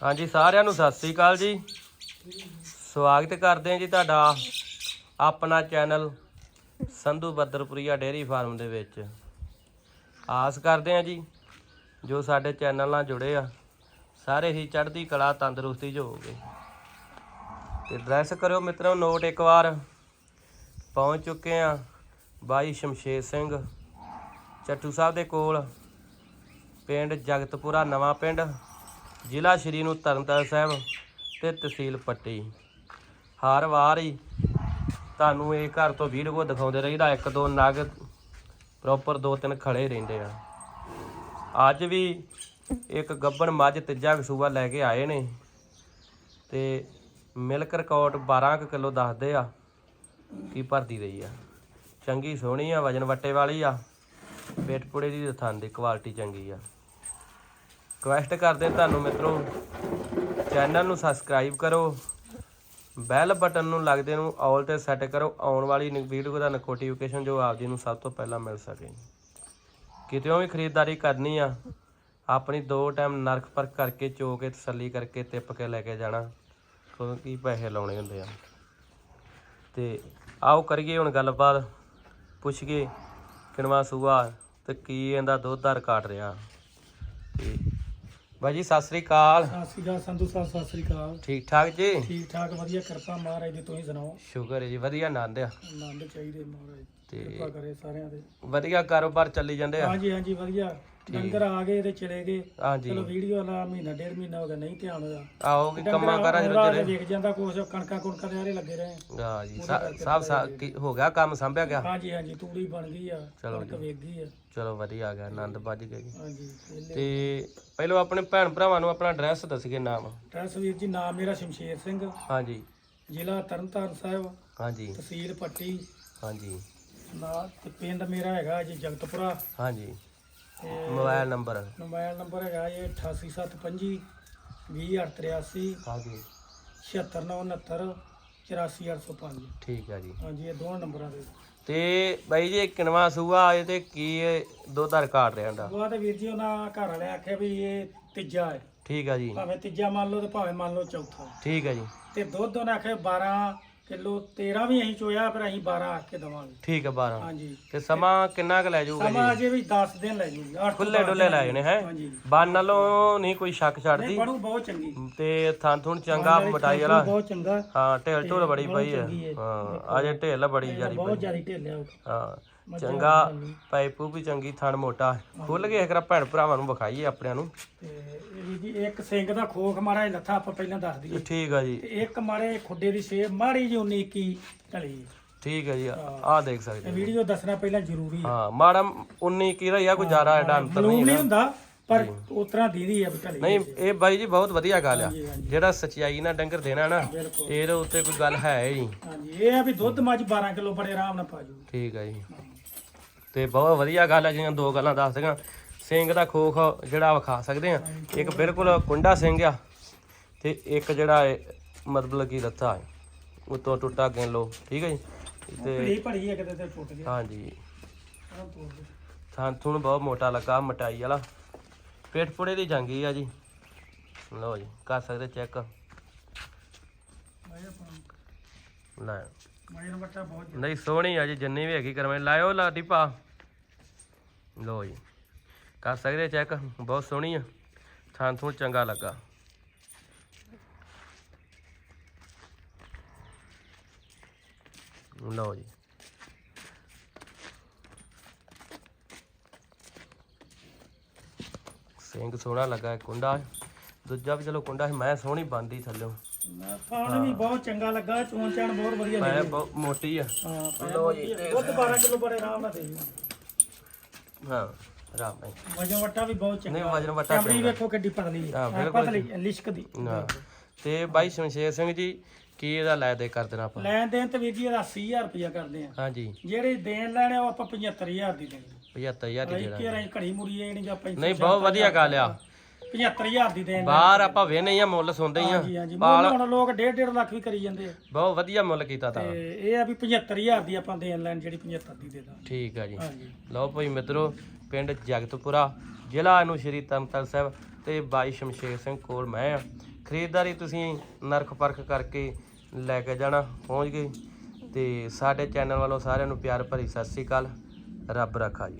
ਹਾਂਜੀ, ਸਾਰਿਆਂ ਨੂੰ ਸਤਿ ਸ੍ਰੀ ਅਕਾਲ ਜੀ। ਸਵਾਗਤ ਕਰਦੇ ਹਾਂ ਜੀ ਤੁਹਾਡਾ ਆਪਣਾ channel Sandhu Badarpuria dairy farm ਦੇ ਵਿੱਚ। ਆਸ ਕਰਦੇ ਹਾਂ ਜੀ, ਜੋ ਸਾਡੇ ਚੈਨਲ ਨਾਲ ਜੁੜੇ ਆ, ਸਾਰੇ ਹੀ ਚੜ੍ਹਦੀ ਕਲਾ, ਤੰਦਰੁਸਤੀ 'ਚ ਹੋਵੋਗੇ। ਤੇ ਡਰੈਸ ਕਰਿਓ ਮਿੱਤਰੋ ਨੋਟ ਇੱਕ ਵਾਰ, ਪਹੁੰਚ ਚੁੱਕੇ ਆ ਬਾਈ ਸ਼ਮਸ਼ੇਰ ਸਿੰਘ ਚੱਟੂ ਸਾਹਿਬ ਦੇ ਕੋਲ, ਪਿੰਡ ਜਗਤਪੁਰਾ ਨਵਾਂ ਪਿੰਡ। ਜ਼ਿਲ੍ਹਾ ਸ਼੍ਰੀ ਨੂੰ ਤਰਨਤਾਰਨ ਸਾਹਿਬ ਤੇ ਤਹਿਸੀਲ ਪੱਟੀ। ਹਰ ਵਾਰ ਹੀ ਤੁਹਾਨੂੰ ਇਹ ਘਰ ਤੋਂ ਵੀਡੀਓ ਦਿਖਾਉਂਦੇ ਰਹੀਦਾ, ਇੱਕ ਦੋ ਨਗ ਪ੍ਰੋਪਰ ਦੋ ਤਿੰਨ ਖੜੇ ਰਹਿੰਦੇ ਆ। ਅੱਜ ਵੀ ਇੱਕ ਗੱਬਣ ਮੱਝ ਤੀਜਾ ਕਸੂਆ ਲੈ ਕੇ ਆਏ ਨੇ ਤੇ ਮਿਲਕ ਰਿਕਾਰਡ 12 ਕਿਲੋ ਦੱਸਦੇ ਆ ਕੀ ਭਰਦੀ ਰਹੀ ਆ। ਚੰਗੀ ਸੋਹਣੀ ਆ, ਵਜਨ ਵੱਟੇ ਵਾਲੀ ਆ। ਪੇਟਪੁੜੇ ਦੀ ਥਣ ਦੀ ਕੁਆਲਿਟੀ ਚੰਗੀ ਆ। ਰਿਕੁਐਸਟ ਕਰਦੇ ਤੁਹਾਨੂੰ ਮਿੱਤਰੋ ਚੈਨਲ ਨੂੰ ਸਬਸਕ੍ਰਾਈਬ ਕਰੋ ਬੈਲ ਬਟਨ ਨੂੰ ਲੱਗਦੇ ਨੂੰ ਆਲ ਤੇ ਸੈੱਟ ਕਰੋ, ਆਉਣ ਵਾਲੀ ਵੀਡੀਓ ਦਾ ਨੋਟੀਫਿਕੇਸ਼ਨ ਜੋ ਆਪ ਜੀ ਨੂੰ ਸਭ ਤੋਂ ਪਹਿਲਾਂ ਮਿਲ ਸਕੇ। ਕਿਤੇੋਂ ਵੀ ਖਰੀਦਦਾਰੀ ਕਰਨੀ ਆ, ਆਪਣੀ ਦੋ ਟਾਈਮ ਨਰਖ ਪਰਖ ਕਰਕੇ ਚੋ ਕੇ, ਤਸੱਲੀ ਕਰਕੇ ਟਿੱਪ ਕੇ ਲੈ ਕੇ ਜਾਣਾ, ਕਿਉਂਕਿ ਪੈਸੇ ਲਾਉਣੇ ਹੁੰਦੇ ਆ। ਤੇ ਆਓ ਕਰੀਏ ਹੁਣ ਗੱਲਬਾਤ, ਪੁੱਛੀਏ ਕਿਣਵਾ ਸੂਆ ਤੇ ਕੀ ਇਹਦਾ ਦੁੱਧ ਦਾ ਰਿਕਾਰਡ ਰਿਹਾ। ਤੇ ਬਾਈ ਜੀ ਸਤਿ ਸ੍ਰੀ ਅਕਾਲ। ਸਤਿ ਸ਼੍ਰੀ ਅਕਾਲ ਸੰਧੂ ਸਾਹਿਬ ਸਤਿ ਸ਼੍ਰੀ ਅਕਾਲ। ਠੀਕ ਠਾਕ ਜੀ? ਠੀਕ ਠਾਕ ਵਧੀਆ ਕਿਰਪਾ ਮਹਾਰਾਜ ਦੀ ਤੁਸੀਂ ਸੁਣਾਓ? ਸ਼ੁਕਰ ਹੈ ਜੀ ਵਧੀਆ ਆਨੰਦ ਆ। ਆਨੰਦ ਚਾਹੀਦੇ ਮਹਾਰਾਜ ਤੇ ਕਿਰਪਾ ਕਰੇ ਸਾਰਿਆਂ ਦੇ। ਵਧੀਆ ਕਾਰੋਬਾਰ ਚੱਲੀ ਜਾਂਦੇ ਆ। ਹਾਂਜੀ ਹਾਂਜੀ ਵਧੀਆ। ਡੰਗਰ ਆ ਗਏ ਤੇ ਚਲੇ ਗਏ। ਹਾਂਜੀ। ਚਲੋ ਵੀਡੀਓ ਲਾ ਮਹੀਨਾ ਡੇਢ ਮਹੀਨਾ ਹੋ ਗਿਆ ਨਹੀਂ ਧਿਆਨ ਹੋਇਆ। ਆਓ ਵੀ ਕੰਮਾਂ ਕਰਾਂ ਰਾਤ ਜਿਹੜੇ ਵੇਖ ਜਾਂਦਾ ਕੁਛ ਕਣਕਾਂ ਕੁਣਕਾਂ ਦੇ ਆਰੇ ਲੱਗੇ ਰਹੇ। ਹਾਂ ਜੀ ਸਭ ਸਭ ਕੀ- ਹੋ ਗਿਆ ਕੰਮ ਸੰਭਿਆ ਗਿਆ? ਹਾਂਜੀ ਹਾਂਜੀ ਤੂੜੀ ਬਣ ਗਈ ਆ ਚਲੋ ਵੇਖ ਗਈ ਆ। ਚਲੋ ਵਧੀਆ ਆ ਗਿਆ ਆਨੰਦ ਵੱਜ ਗਿਆ ਜੀ। ਹਾਂਜੀ। ਤੇ ਪਹਿਲਾਂ ਆਪਣੇ ਭੈਣ ਭਰਾਵਾਂ ਨੂੰ ਆਪਣਾ ਐਡਰੈਸ ਦੱਸੀਏ ਨਾਮ। ਐਡਰੈਸ ਵੀਰ ਜੀ ਨਾਮ ਮੇਰਾ ਸ਼ਮਸ਼ੇਰ ਸਿੰਘ। ਹਾਂਜੀ। ਜ਼ਿਲ੍ਹਾ ਤਰਨਤਾਰਨ ਸਾਹਿਬ ਹਾਂਜੀ। ਤਹਿਸੀਲ ਪੱਟੀ। ਹਾਂਜੀ। ਨਾਲ ਤੇ ਪਿੰਡ ਮੇਰਾ ਹੈਗਾ ਜੀ ਜਗਤਪੁਰਾ। ਹਾਂਜੀ। ਤੇ ਮੋਬਾਈਲ ਨੰਬਰ। ਮੋਬਾਈਲ ਨੰਬਰ ਹੈਗਾ ਇਹ 88725 20883 ਹਾਂਜੀ। 76969 84805 ਠੀਕ ਹੈ ਜੀ। ਹਾਂਜੀ ਇਹ ਦੋਵਾਂ ਨੰਬਰਾਂ ਦੇ। ਤੇ ਬਾਈ ਜੀ ਕਿਨਵਾ ਸੂਆ ਇਹ ਤੇ ਕੀ ਇਹ ਦੁੱਧ ਦਾ ਰਿਕਾਰਡ ਰਿਹਾ ਦਾ? ਉਹ ਤੇ ਵੀਰ ਜੀ ਉਹਨਾਂ ਘਰ ਵਾਲੇ ਆਖਿਆ ਵੀ ਇਹ ਤੀਜਾ ਹੈ। ਠੀਕ ਹੈ ਜੀ। ਭਾਵੇਂ ਤੀਜਾ ਮੰਨ ਲਓ ਤੇ ਭਾਵੇਂ ਮੰਨ ਲਓ ਚੌਥਾ ਠੀਕ ਹੈ ਜੀ। ਤੇ ਦੁੱਧ ਉਹਨੇ ਆਖਿਆ 12 ਕਿਲੋ 13 ਵੀ ਅਸੀਂ ਚੋਇਆ ਫਿਰ ਅਸੀਂ 12 ਆ ਕੇ ਦਵਾਂਗੇ। ਠੀਕ ਹੈ 12 ਹਾਂਜੀ। ਤੇ ਸਮਾਂ ਕਿੰਨਾ ਕੁ ਲੈ ਜਾਊਗਾ ਸਮਾਂ ਜੀ? ਅਜੇ ਵੀ 10 ਦਿਨ ਲੈ ਜੂਗੀ 8 ਖੁੱਲੇ ਡੁੱਲੇ ਲੈ ਜਾਣੇ ਹੈ? ਹਾਂਜੀ। ਬੰਨ ਨਾਲੋਂ ਨਹੀਂ ਕੋਈ ਸ਼ੱਕ ਛੱਡਦੀ। ਬਣੂ ਬਹੁਤ ਚੰਗੀ। ਤੇ ਥਾਂ ਥੁਣ ਚੰਗਾ ਮਟਾਈ ਵਾਲਾ। ਬਹੁਤ ਚੰਗਾ। ਹਾਂ ਢੇਲ ਢੋਲ ਬੜੀ ਪਈ ਹੈ ਹੈ। ਅਜੇ ਢੇਲ ਬੜੀ ਜਾਰੀ ਬਹੁਤ ਜ਼ਿਆਦਾ ਢੇਲਿਆ ਉਹ। ਹਾਂ ਚੰਗਾ ਪਾਈਪੂ ਵੀ ਚੰਗੀ ਥਣ ਮੋਟਾ। ਖੁੱਲ ਕੇ ਇੱਕ ਭੈਣ ਭਰਾਵਾਂ ਨੂੰ ਵਿਖਾਈਏ ਆਪਣਿਆਂ ਨੂੰ। ਤੇ ਇਹ ਵੀ ਜੀ ਇੱਕ ਸਿੰਘ ਦਾ ਖੋਖ ਮਾਰਾ ਇਹ ਲੱਥਾ ਆਪਾਂ ਪਹਿਲਾਂ ਦੱਸ ਦਈਏ। ਠੀਕ ਆ ਜੀ। ਤੇ ਇੱਕ ਮਾਰੇ ਖੁੱਡੇ ਦੀ ਸ਼ੇਪ ਮਾੜੀ ਜਿਹੀ 19 21 ਢਲੀ ਠੀਕ ਹੈ ਜੀ ਆਹ ਦੇਖ ਸਕਦੇ ਇਹ ਹੋ। ਵੀਡੀਓ ਦੱਸਣਾ ਪਹਿਲਾਂ ਜ਼ਰੂਰੀ ਹੈ ਹਾਂ ਮਾੜਾ 19 ਕੀ ਦਾ ਹੀ ਆ ਕੋਈ ਜ਼ਿਆਦਾ ਐਡਾ ਅੰਤਰ ਨਹੀਂ ਨਹੀਂ ਹੁੰਦਾ ਪਰ ਉਤਰਾ ਦੀਦੀ ਹੈ ਢਲੀ ਨਹੀਂ ਇਹ ਬਾਈ ਜੀ ਬਹੁਤ ਵਧੀਆ ਗੱਲ ਆ। ਜਿਹੜਾ ਸਚਾਈ ਨਾਲ ਡੰਗਰ ਦੇਣਾ ਨਾ ਬਿਲਕੁਲ। ਇਹਦੇ ਉੱਤੇ ਕੋਈ ਗੱਲ ਹੈ ਹੀ ਨਹੀਂ। ਹਾਂਜੀ ਇਹ ਆ ਵੀ ਦੁੱਧ ਮੱਝ 12 ਕਿਲੋ ਬੜੇ ਆਰਾਮ ਨਾਲ ਪਾ ਜੂ। ਠੀਕ ਹੈ ਜੀ। ਤੇ ਬਹੁਤ ਵਧੀਆ ਗੱਲ ਹੈ ਜਿਹੜੀਆਂ ਦੋ ਗੱਲਾਂ ਦੱਸ ਦਿਆਂ। ਸਿੰਘ ਦਾ ਖੋਖ ਜਿਹੜਾ ਵਿਖਾ ਸਕਦੇ ਆ ਇੱਕ ਬਿਲਕੁਲ ਕੁੰਡਾ ਸਿੰਘ ਆ ਤੇ ਇੱਕ ਜਿਹੜਾ ਹੈ ਮਤਲਬ ਕੀ ਰੱਥਾ ਹੈ। ਉਤੋਂ ਟੁੱਟਾ ਗਿਣ ਠੀਕ ਹੈ ਜੀ? ਤੇ ਭੜੀ ਭੜੀ ਹੈ ਕਿਤੇ ਤੇ ਟੁੱਟ ਗਿਆ। ਹਾਂਜੀ। ਥਾਂ ਥੁਣ ਬਹੁਤ ਮੋਟਾ ਲੱਗਾ ਮਟਾਈ ਵਾਲਾ। ਪੇਟ ਪੁੜੇ ਦੀ ਜੰਗੀ ਆ ਜੀ। ਲਓ ਜੀ ਕਰ ਸਕਦੇ ਚੈੱਕ। ਲੈ। ਨਹੀਂ ਸੋਹਣੀ ਆ ਜੀ ਜਿੰਨੀ ਵੀ ਹੈਗੀ ਕਰਵੇਂ ਲਾਇਓ ਲਾਡੀ ਭਾ। ਲਓ ਜੀ। ਕਰ ਸਕਦੇ ਚੈੱਕ ਬਹੁਤ ਸੋਹਣੀ ਆ। ਥਾਂ ਥੂਣ ਚੰਗਾ ਲੱਗਾ। ਲਓ ਜੀ। ਸਿੰਘ ਸੋਹਣਾ ਲੱਗਾ ਕੁੰਡਾ। ਦੂਜਾ ਵੀ ਚਲੋ ਕੁੰਡਾ ਮੈਂ ਸੋਹਣੀ ਬੰਦੀ ਥੱਲੇ। ਪਾਣ ਵੀ ਬਹੁਤ ਚੰਗਾ ਲੱਗਾ ਚੋਣ ਚਾਣ ਬਹੁਤ ਵਧੀਆ ਮੈਂ ਬਹੁਤ ਮੋਟੀ ਆ। ਹਾਂ ਲਓ ਜੀ ਦੁੱਧ 12 ਕਿਲੋ ਬੜੇ ਆਰਾਮ ਨਾਲ ਦੇ ਹਾਂ। ਰਾਮ ਨਹੀਂ ਵਜਨ ਵੱਟਾ ਵੀ ਬਹੁਤ ਨਹੀਂ ਚੰਗਾ ਵਜਨ ਵਟਾ ਕਮਰੀ ਵੇਖੋ ਕਿੱਡੀ ਪਤਲੀ ਹੈ। ਹਾਂ, ਆਹ ਬਿਲਕੁਲ ਪਤਲੀ ਨਾ। ਤੇ ਬਾਈ ਸ਼ਮਸ਼ੇਰ ਸਿੰਘ ਜੀ ਕੀ ਇਹਦਾ ਲੈ ਦੇ ਕਰ ਦੇਣਾ ਆਪਾਂ? ਲੈਣ ਦੇਣ ਤੇ ਵੀਰ ਜੀ ਇਹਦਾ 80000 ਰੁਪਇਆ ਕਰਦੇ ਆ। ਹਾਂਜੀ। ਜਿਹੜੇ ਦੇਣ ਲੈਣੇ ਉਹ ਆਪਾਂ 75000 ਦੀ ਦੇਣੀ। 75000 ਦੀ ਇੱਕ ਜਿਹੜਾ ਰਾਂ ਘੜੀ ਮੁੜੀ ਇਹ ਨਹੀਂ ਜਾਂ 35 ਨਹੀਂ ਬਹੁਤ ਵਧੀਆ ਗੱਲ ਆ। 75000 ਦੀ ਦੇਣ ਬਾਹਰ ਆਪਾਂ ਵੇਨੇ ਆ ਮੁੱਲ ਸੁਣਦੇ ਆ। ਹਾਂਜੀ ਹਾਂਜੀ। ਮੁੱਲ ਹੁਣ ਲੋਕ 1.5 1.5 ਲੱਖ ਵੀ ਕਰੀ ਜਾਂਦੇ ਆ। ਬਹੁਤ ਵਧੀਆ ਮੁੱਲ ਕੀਤਾ ਤਾਂ। ਤੇ ਇਹ ਆ ਵੀ 75000 ਦੀ ਆਪਾਂ ਦੇਣ ਲੈਣ ਜਿਹੜੀ 75 ਦੀ ਦੇ ਦਾਂ ਠੀਕ ਆ ਜੀ। ਹਾਂਜੀ। ਲਓ ਭਾਈ ਮਿੱਤਰੋ ਪਿੰਡ ਜਗਤਪੁਰਾ ਜ਼ਿਲ੍ਹਾ ਨੂੰ ਸ਼੍ਰੀ ਤਰਨਤਾਰਨ ਸਾਹਿਬ ਤੇ ਬਾਈ ਸ਼ਮਸ਼ੇਰ ਸਿੰਘ ਕੋਲ ਮੈਂ ਆ। ਖਰੀਦਦਾਰੀ ਤੁਸੀਂ ਨਰਖ ਪਰਖ ਕਰਕੇ ਲੈ ਕੇ ਜਾਣਾ ਪਹੁੰਚ ਗਏ। ਤੇ ਸਾਡੇ ਚੈਨਲ ਵੱਲੋਂ ਸਾਰਿਆਂ ਨੂੰ ਪਿਆਰ ਭਰੀ ਸਤਿ ਸ੍ਰੀ ਅਕਾਲ। ਰੱਬ ਰੱਖਾ ਜੀ।